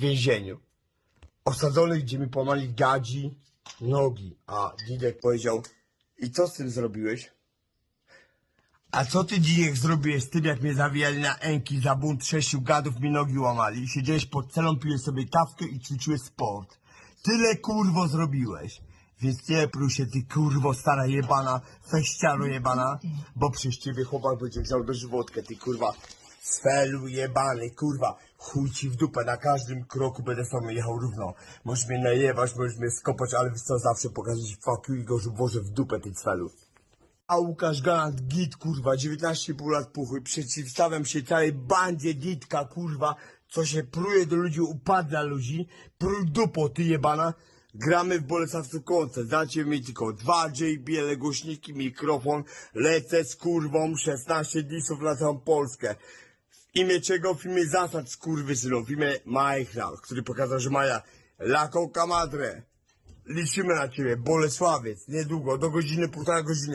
w więzieniu. Osadzony, gdzie mi połamali gadzi nogi. A Didek powiedział, i co z tym zrobiłeś? A co ty Didek zrobiłeś z tym, jak mnie zawijali na enki za bunt sześciu gadów mi nogi łamali? Siedziałeś pod celą, piłeś sobie kawkę i ćwiczyłeś sport. Tyle kurwo zrobiłeś. Więc nie pruj się, ty kurwo stara jebana, feściaro jebana, bo przez ciebie chłopak będzie wziął do żywotkę, ty kurwa. Sfelu jebany, kurwa, chuj ci w dupę, na każdym kroku będę sam jechał równo. Możesz mnie najewać, możesz mnie skopać, ale wiesz co, zawsze pokazać fuck you i go włożę w dupę, ty cfelu. A Łukasz Galant, git, kurwa, 19,5 lat puchy, przeciwstawiam się całej bandzie gitka, kurwa, co się pruje do ludzi, upadla ludzi, pruj dupo, ty jebana. Gramy w Bolesławcu koncert, dacie mi tylko dwa JBL, głośniki, mikrofon, lecę z kurwą, 16 disów całą Polskę. Imię czego? W imię zasad skurwysynu, w imię Majchna, który pokazał, że Maja laką kamadrę. Liczymy na ciebie, Bolesławiec, niedługo, do godziny, półtora godziny.